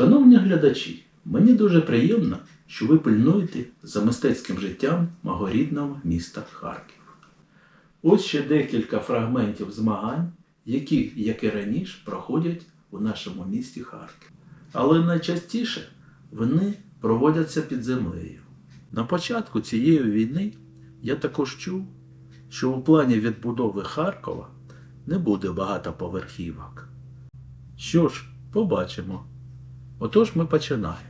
Шановні глядачі, мені дуже приємно, що ви пильнуєте за мистецьким життям мого рідного міста Харків. Ось ще декілька фрагментів змагань, які, як і раніше, проходять у нашому місті Харків. Але найчастіше вони проводяться під землею. На початку цієї війни я також чув, що у плані відбудови Харкова не буде багато поверхівок. Що ж, побачимо. Отож, ми починаємо.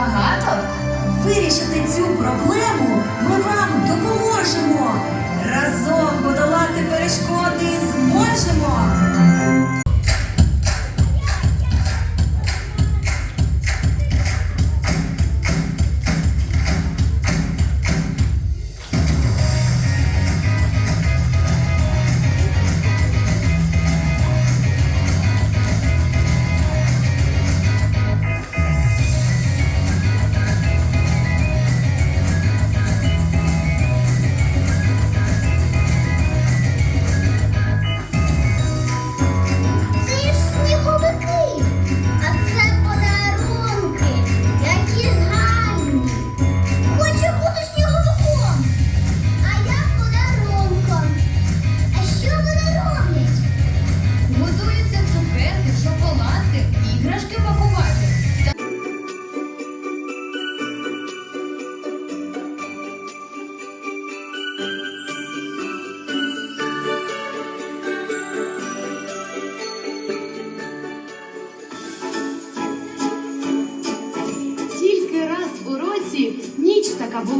Багато. Вирішити цю проблему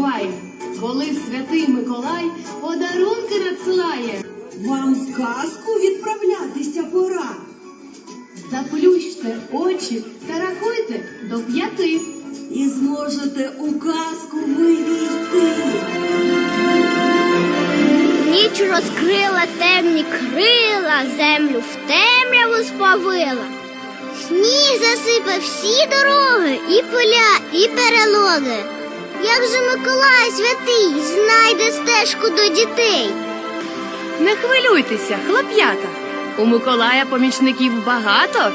така коли святий Миколай подарунки надсилає. Вам в казку відправлятися пора. Заплющте очі та рахуйте до п'яти. І зможете у казку ви війти. Ніч розкрила темні крила, землю в темряву сповила. Сніг засипав всі дороги, і поля, і перелоги. Як же Миколай святий знайде стежку до дітей? Не хвилюйтеся, хлоп'ята. У Миколая помічників багато.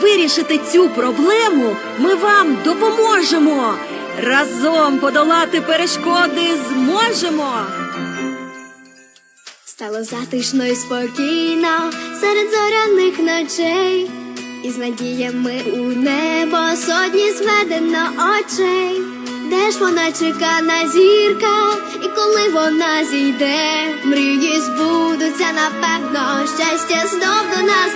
Вирішити цю проблему ми вам допоможемо. Разом подолати перешкоди зможемо. Стало затишно і спокійно серед зоряних ночей, і з надіями у небо сотні зведено очей. Де ж вона чекана зірка, і коли вона зійде, мрії збудуться, напевно, щастя знов до нас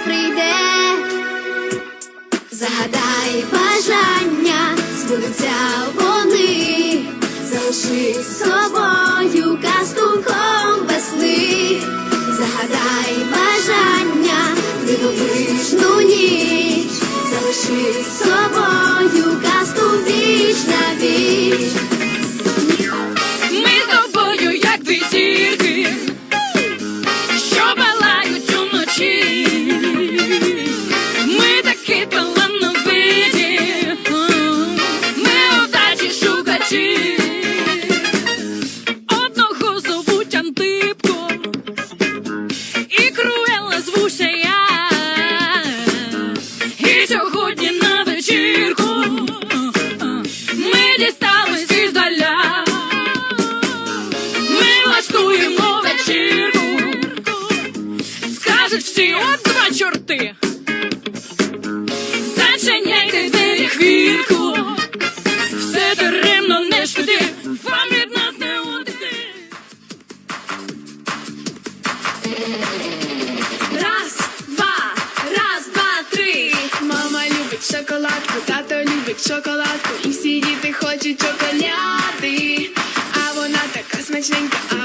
хоче чоколяди, а вона така смачненька.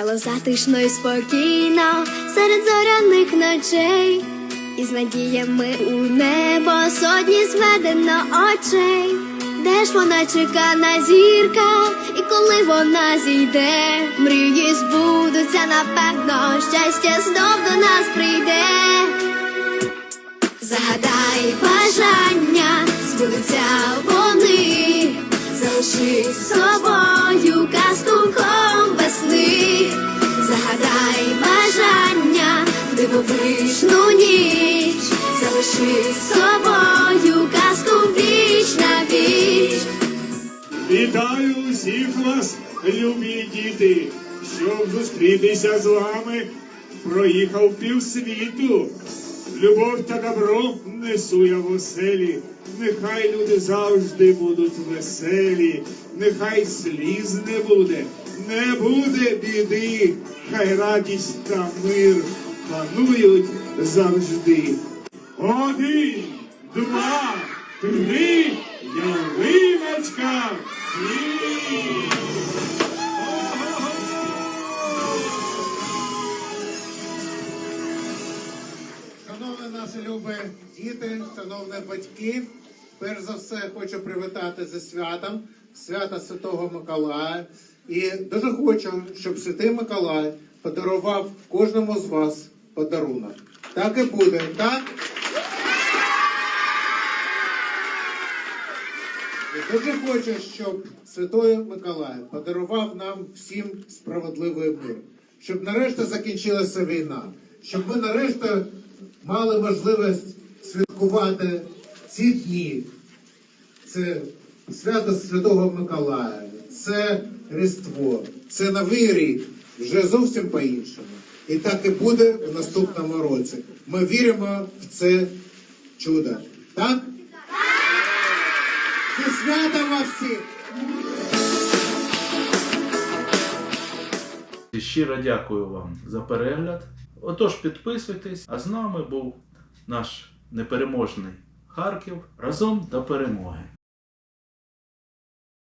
Стало затишно і спокійно серед зоряних ночей, і з надіями у небо сотні зведено очей. Де ж вона чекана зірка, і коли вона зійде, мрії збудуться, напевно, щастя знов до нас прийде. Загадай бажання, збудуться вони, залиши з собою собою казку віч на віч. Вітаю усіх вас, любі діти, щоб зустрітися з вами. Проїхав півсвіту. Любов та добро несу я в оселі. Нехай люди завжди будуть веселі, нехай сліз не буде, не буде біди, хай радість та мир панують завжди. Один, два, три, ялиночка, світ! Шановні наші любі діти, шановні батьки, перш за все хочу привітати зі святом, свята Святого Миколая. І дуже хочу, щоб Святий Миколай подарував кожному з вас подарунок. Так і буде, так? Дуже хочу, щоб Святой Миколай подарував нам всім справедливий мир, щоб нарешті закінчилася війна, щоб ми нарешті мали можливість святкувати ці дні. Це свято Святого Миколая, це Різдво, це Новий рік, вже зовсім по-іншому. І так і буде в наступному році. Ми віримо в це чудо. Так? Зі святом вас всіх! Щиро дякую вам за перегляд. Отож, підписуйтесь, а з нами був наш непереможний Харків разом до перемоги.